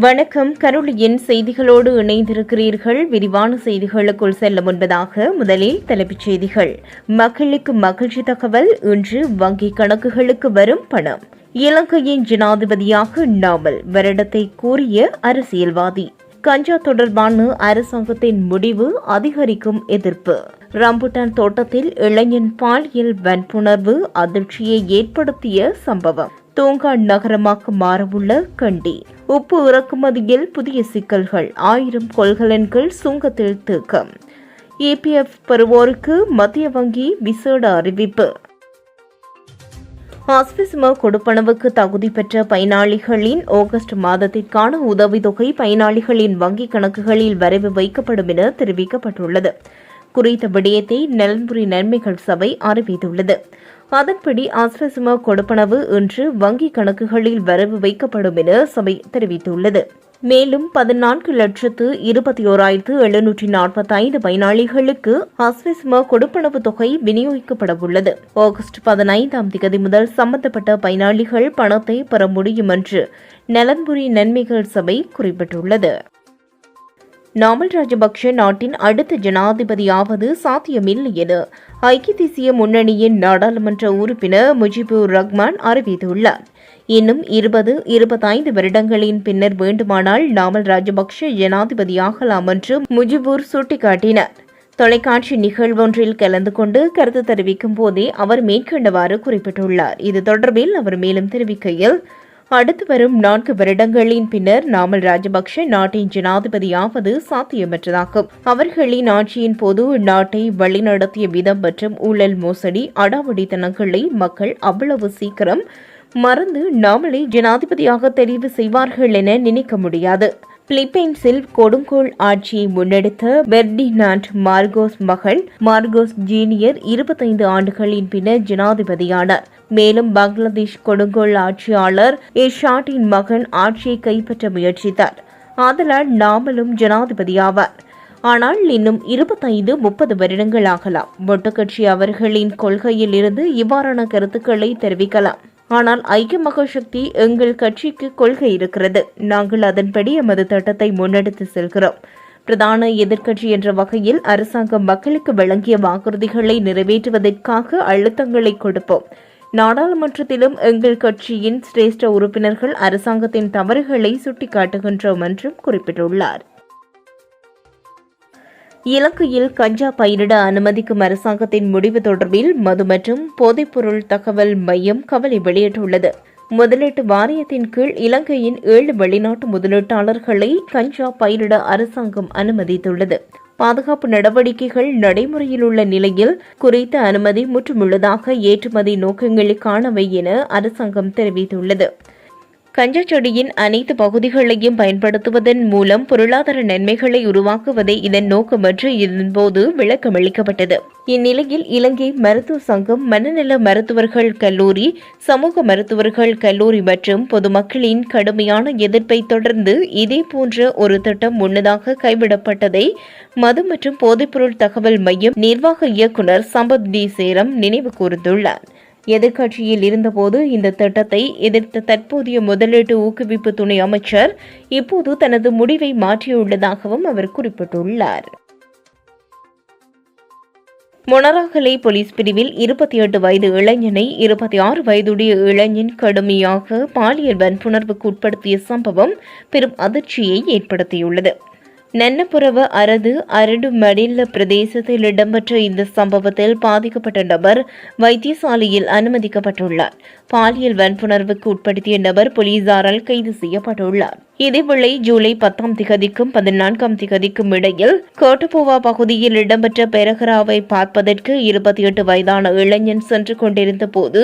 வணக்கம். கருளியின் செய்திகளோடு இணைந்திருக்கிறீர்கள். விரிவான செய்திகளுக்குள் செல்ல முன்பதாக முதலில் தலைப்புச் செய்திகள். மக்களுக்கு மகிழ்ச்சி தகவல். இன்று வங்கி கணக்குகளுக்கு வரும் பணம். இலங்கையின் ஜனாதிபதியாக நாமல் வருடத்தை கூறிய அரசியல்வாதி. கஞ்சா தொடர்பான அரசாங்கத்தின் முடிவு அதிகரிக்கும் எதிர்ப்பு. ரம்புட்டான் தோட்டத்தில் இளைஞன் பாலியல் வன்புணர்வு அதிர்ச்சியை ஏற்படுத்திய சம்பவம். தூங்கா நகரமாக மாறவுள்ள கண்டி. உப்பு இறக்குமதியில் புதிய சிக்கல்கள். ஆயிரம் கொள்கலன்கள் சுங்கத்தில் தேக்கம். இபிஎஃப் பெறுவோருக்கு மத்திய வங்கி விசேட அறிவிப்பு. ஆஸ்பிஸ்ம கொடுப்பனவுக்கு தகுதி பெற்ற பயனாளிகளின் ஆகஸ்ட் மாதத்திற்கான உதவித்தொகை பயனாளிகளின் வங்கிக் கணக்குகளில் வரைவு வைக்கப்படும் என தெரிவிக்கப்பட்டுள்ளது. குறித்த விடயத்தை நலன்புரி நன்மைகள் சபை அறிவித்துள்ளது. அதன்படி அஸ்ரசுமா கொடுப்பனவு இன்று வங்கிக் கணக்குகளில் வரவு வைக்கப்படும் என சபை தெரிவித்துள்ளது. மேலும் பதினான்கு லட்சத்து இருபத்தி ஓராயிரத்து எழுநூற்றி நாற்பத்தி ஐந்து பயனாளிகளுக்கு அஸ்விஸ்ம கொடுப்பனவு தொகை விநியோகிக்கப்பட உள்ளது ஆகஸ்ட் பதினைந்தாம் தேதி முதல் சம்பந்தப்பட்ட பயனாளிகள் பணத்தை பெற முடியும் என்று நலன்புரி நன்மைகள் சபை குறிப்பிட்டுள்ளது. நாமல் ராஜபக்ஷ நாட்டின் அடுத்த ஜனாதிபதியாவது சாத்தியமில்லை என ஐக்கிய தேசிய முன்னணியின் நாடாளுமன்ற உறுப்பினர் முஜிபுர் ரஹ்மான் அறிவித்துள்ளார். இன்னும் இருபது இருபத்தைந்து வருடங்களின் பின்னர் வேண்டுமானால் நாமல் ராஜபக்ஷ ஜனாதிபதியாகலாம் என்று முஜிபுர் சுட்டிக்காட்டினார். தொலைக்காட்சி நிகழ்வொன்றில் கலந்து கொண்டு கருத்து தெரிவிக்கும் போதே அவர் மேற்கண்டவாறு குறிப்பிட்டுள்ளார். இது தொடர்பில் அவர் மேலும் தெரிவிக்கையில் அடுத்து வரும் நான்கு வருடங்களின் பின்னர் நாமல் ராஜபக்ஷ நாட்டின் ஜனாதிபதியாவது சாத்தியமற்றதாகும். அவர்களின் ஆட்சியின் போது நாட்டை வழிநடத்திய விதம் மற்றும் ஊழல் மோசடி அடாவடித்தனங்களை மக்கள் அவ்வளவு சீக்கிரம் மறந்து நாமளே ஜனாதிபதியாக தெரிவு செய்வார்கள் என நினைக்க முடியாது. பிலிப்பைன்ஸில் கொடுங்கோல் ஆட்சியை முன்னெடுத்த பெர்டினாண்ட் மார்கோஸ் மகள் மார்கோஸ் ஜீனியர் இருபத்தைந்து ஆண்டுகளின் பின்னர் ஜனாதிபதியானார். மேலும் பங்களாதேஷ் கொடுங்கோல் ஆட்சியாளர் இஷாட்டின் மகன் ஆட்சியை கைப்பற்ற முயற்சித்தார். ஆதலால் நாமலும் ஜனாதிபதியாவார் ஆனால் இன்னும் இருபத்தைந்து முப்பது வருடங்கள் ஆகலாம். ஒட்டுக்கட்சி அவர்களின் கொள்கையில் இருந்து இவ்வாறான கருத்துக்களை தெரிவிக்கலாம். ஆனால் ஐக்கிய மகாசக்தி எங்கள் கட்சிக்கு கொள்கை இருக்கிறது. நாங்கள் அதன்படி எமது திட்டத்தை முன்னெடுத்து செல்கிறோம். பிரதான எதிர்க்கட்சி என்ற வகையில் அரசாங்கம் மக்களுக்கு வழங்கிய வாக்குறுதிகளை நிறைவேற்றுவதற்காக அழுத்தங்களை கொடுப்போம். நாடாளுமன்றத்திலும் எங்கள் கட்சியின் சிரேஷ்ட உறுப்பினர்கள் அரசாங்கத்தின் தவறுகளை சுட்டிக்காட்டுகின்றோம் என்றும் குறிப்பிட்டுள்ளார். இலங்கையில் கஞ்சா பயிரிட அனுமதிக்கும் அரசாங்கத்தின் முடிவு தொடர்பில் மது மற்றும் போதைப்பொருள் தகவல் மையம் கவலை வெளியிட்டுள்ளது. முதலீட்டு வாரியத்தின் கீழ் இலங்கையின் ஏழு வெளிநாட்டு முதலீட்டாளர்களை கஞ்சா பயிரிட அரசாங்கம் அனுமதித்துள்ளது. பாதுகாப்பு நடவடிக்கைகள் நடைமுறையில் உள்ள நிலையில் குறித்த அனுமதி முற்றுமுள்ளதாக ஏற்றுமதி நோக்கங்களுக்கானவை என அரசாங்கம் தெரிவித்துள்ளது. கஞ்சா செடியின் அனைத்து பகுதிகளையும் பயன்படுத்துவதன் மூலம் பொருளாதார நன்மைகளை உருவாக்குவதே இதன் நோக்கம் என்று இதன்போது விளக்கமளிக்கப்பட்டது இந்நிலையில் இலங்கை மருத்துவ சங்கம் மனநல மருத்துவர்கள் கல்லூரி சமூக மருத்துவர்கள் கல்லூரி மற்றும் பொதுமக்களின் கடுமையான எதிர்ப்பை தொடர்ந்து இதேபோன்ற ஒரு திட்டம் முன்னதாக கைவிடப்பட்டதை மது மற்றும் போதைப்பொருள் தகவல் மையம் நிர்வாக இயக்குநர் சம்பத் டி சேரம் நினைவு கூர்ந்துள்ளார். எதிர்க்கட்சியில் இருந்தபோது இந்த திட்டத்தை எதிர்த்த தற்போதைய முதலீட்டு ஊக்குவிப்பு துணை அமைச்சர் இப்போது தனது முடிவை மாற்றியுள்ளதாகவும் அவர் குறிப்பிட்டுள்ளார். மொனராகலை போலீஸ் பிரிவில் இருபத்தி எட்டு வயது இளைஞனை இருபத்தி ஆறு வயதுடைய இளைஞன் கடுமையாக பாலியல் வன்புணர்வுக்கு உட்படுத்திய சம்பவம் பெரும் அதிர்ச்சியை ஏற்படுத்தியுள்ளது. நென்னப்புறவு அரது அரடு மடில்ல பிரதேசத்தில் இடம்பெற்ற இந்த சம்பவத்தில் பாதிக்கப்பட்ட நபர் வைத்தியசாலையில் அனுமதிக்கப்பட்டுள்ளார். பாலியல் வன்புணர்வுக்கு உட்படுத்திய நபர் போலீசாரால் கைது செய்யப்பட்டுள்ளார். இதேவேளை ஜூலை பத்தாம் திகதிக்கும் பதினான்காம் திகதிக்கும் இடையில் கோட்டபோவா பகுதியில் இடம்பெற்ற பெரகராவை பார்ப்பதற்கு இருபத்தி எட்டு வயதான இளைஞன் சென்று கொண்டிருந்த போது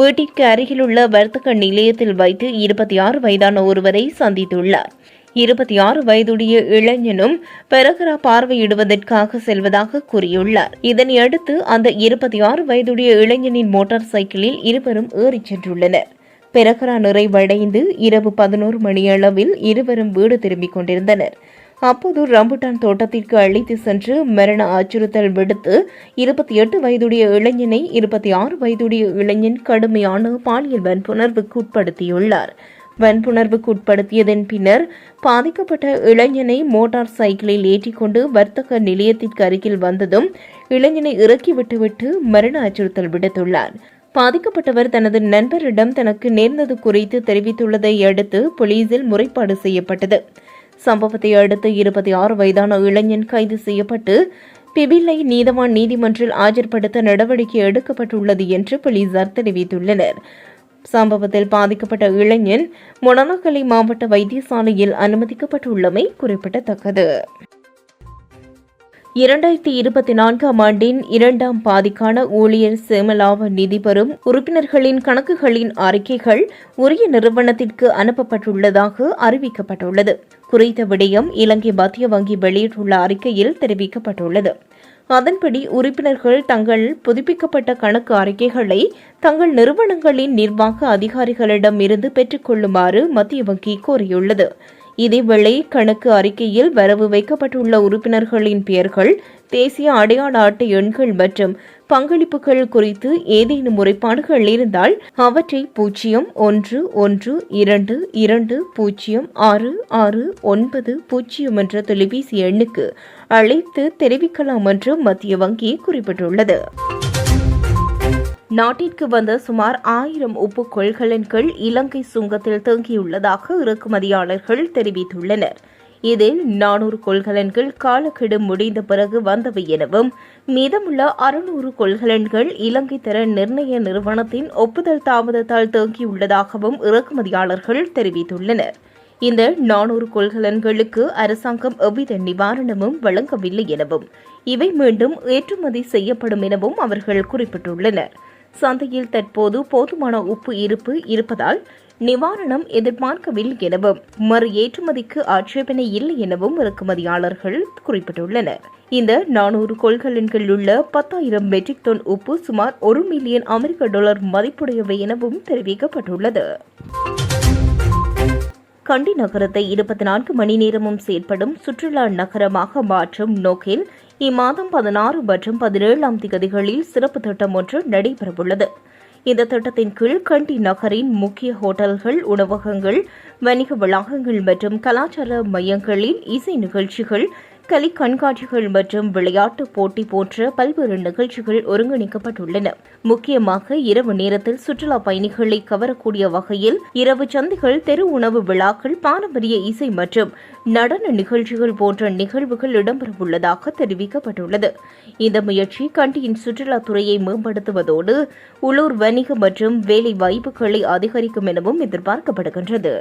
வீட்டிற்கு அருகிலுள்ள வர்த்தக நிலையத்தில் வைத்து இருபத்தி ஆறு வயதான ஒருவரை சந்தித்துள்ளார். இருபத்தி ஆறு வயதுடைய இளைஞனும் பெரகரா பார்வையிடுவதற்காக செல்வதாக கூறியுள்ளார். இதனையடுத்து அந்த இருபத்தி ஆறு வயதுடைய இளைஞனின் மோட்டார் சைக்கிளில் இருவரும் ஏறிச் சென்றுள்ளனர். பெரகரா நிறைவடைந்து இரவு பதினோரு மணியளவில் இருவரும் வீடு திரும்பிக் கொண்டிருந்தனர். அப்போது ரம்புட்டான் தோட்டத்திற்கு அழைத்து சென்று மரண அச்சுறுத்தல் விடுத்து இருபத்தி எட்டு வயதுடைய இளைஞனை இருபத்தி ஆறு வயதுடைய இளைஞன் கடுமையான பாலியல் வன்புணர்வுக்கு உட்படுத்தியுள்ளார். வன்புணர்வுக்கு உட்படுத்தியதன் பின்னர் பாதிக்கப்பட்ட இளைஞனை மோட்டார் சைக்கிளில் ஏற்றிக்கொண்டு வர்த்தக நிலையத்திற்கு அருகில் வந்ததும் இளைஞனை இறக்கி விட்டுவிட்டு மரண அச்சுறுத்தல் விடுத்துள்ளார். பாதிக்கப்பட்டவர் தனது நண்பரிடம் தனக்கு நேர்ந்தது குறித்து தெரிவித்துள்ளதை அடுத்து போலீசில் முறைப்பாடு செய்யப்பட்டது. சம்பவத்தை அடுத்து இருபத்தி ஆறு வயதான இளைஞன் கைது செய்யப்பட்டு பிபிலை நீதவான் நீதிமன்றில் ஆஜர்படுத்த நடவடிக்கை எடுக்கப்பட்டுள்ளது என்று போலீசார் தெரிவித்துள்ளனர். சம்பவத்தில் பாதிக்கப்பட்ட இளைஞன் மொனனாக்கலை மாவட்ட வைத்தியசாலையில் அனுமதிக்கப்பட்டுள்ளமை குறிப்பிடத்தக்கது. இரண்டாயிரத்தி இருபத்தி நான்காம் ஆண்டின் இரண்டாம் பாதிக்கான ஊழியர் சேமலாப நிதி பெறும் உறுப்பினர்களின் கணக்குகளின் அறிக்கைகள் உரிய நிறுவனத்திற்கு அனுப்பப்பட்டுள்ளதாக அறிவிக்கப்பட்டுள்ளது. குறித்த விடயம் இலங்கை மத்திய வங்கி வெளியிட்டுள்ள அறிக்கையில் தெரிவிக்கப்பட்டுள்ளது. அதன்படி உறுப்பினர்கள் தங்கள் புதுப்பிக்கப்பட்ட கணக்கு அறிக்கைகளை தங்கள் நிறுவனங்களின் நிர்வாக அதிகாரிகளிடம் இருந்து பெற்றுக்கொள்ளுமாறு மத்திய வங்கி கோரியுள்ளது. இதேவேளை கணக்கு அறிக்கையில் வரவு வைக்கப்பட்டுள்ள உறுப்பினர்களின் பெயர்கள் தேசிய அடையாள அட்டை எண்கள் மற்றும் பங்களிப்புகள் குறித்து ஏதேனும் முறைப்பாடுகள் இருந்தால் அவற்றை பூஜ்ஜியம் ஒன்று ஒன்று இரண்டு இரண்டு பூஜ்ஜியம் ஆறு ஆறு ஒன்பது பூஜ்ஜியம் என்ற தொலைபேசி எண்ணுக்கு அழைத்து தெரிவிக்கலாம் என்று மத்திய வங்கி குறிப்பிட்டுள்ளது. நாட்டிற்கு வந்த சுமார் ஆயிரம் உப்பு கொள்கலன்கள் இலங்கை சுங்கத்தில் தேங்கியுள்ளதாக இறக்குமதியாளர்கள் தெரிவித்துள்ளனர். இதில் நானூறு கொள்கலன்கள் காலக்கெடு முடிந்த பிறகு வந்தவை எனவும் மீதமுள்ள அறுநூறு கொள்கலன்கள் இலங்கை தர நிர்ணய நிறுவனத்தின் ஒப்புதல் தாமதத்தால் தேங்கியுள்ளதாகவும் இறக்குமதியாளர்கள் தெரிவித்துள்ளனர். இந்த நானூறு கொள்கலன்களுக்கு அரசாங்கம் எவ்வித நிவாரணமும் வழங்கவில்லை எனவும் இவை மீண்டும் ஏற்றுமதி செய்யப்படும் எனவும் அவர்கள் குறிப்பிட்டுள்ளனர். சந்தையில் தற்போது போதுமான உப்பு இருப்பு இருப்பதால் நிவாரணம் எதிர்பார்க்கவில்லை எனவும் மறு ஏற்றுமதிக்கு ஆட்சேபனை இல்லை எனவும் இறக்குமதியாளர்கள் குறிப்பிட்டுள்ளனர். இந்த நானூறு கொள்கலன்கள் உள்ள பத்தாயிரம் மெட்ரிக் டன் உப்பு சுமார் ஒரு மில்லியன் அமெரிக்க டாலர் மதிப்புடையவை எனவும் தெரிவிக்கப்பட்டுள்ளது. கண்டி நகரத்தை இருபத்தி நான்கு மணி நேரமும் செயற்படும் சுற்றுலா நகரமாக மாற்றும் நோக்கில் இம்மாதம் பதினாறு மற்றும் பதினேழாம் திகதிகளில் சிறப்பு திட்டம் ஒன்று நடைபெறவுள்ளது. இந்த திட்டத்தின் கீழ் கண்டி நகரின் முக்கிய ஹோட்டல்கள் உணவகங்கள் வணிக வளாகங்கள் மற்றும் கலாச்சார மையங்களில் இசை நிகழ்ச்சிகள் கலை கண்காட்சிகள் மற்றும் விளையாட்டு போட்டி போன்ற பல்வேறு நிகழ்ச்சிகள் ஒருங்கிணைக்கப்பட்டுள்ளன. முக்கியமாக இரவு நேரத்தில் சுற்றுலா பயணிகளை கவரக்கூடிய வகையில் இரவு சந்தைகள் தெரு உணவு விழாக்கள் பாரம்பரிய இசை மற்றும் நடன நிகழ்ச்சிகள் போன்ற நிகழ்வுகள் இடம்பெறவுள்ளதாக தெரிவிக்கப்பட்டுள்ளது. இந்த முயற்சி கண்டியின் சுற்றுலாத்துறையை மேம்படுத்துவதோடு உள்ளூர் வணிக மற்றும் வேலை வாய்ப்புகளை அதிகரிக்கும் எனவும் எதிர்பார்க்கப்படுகின்றது.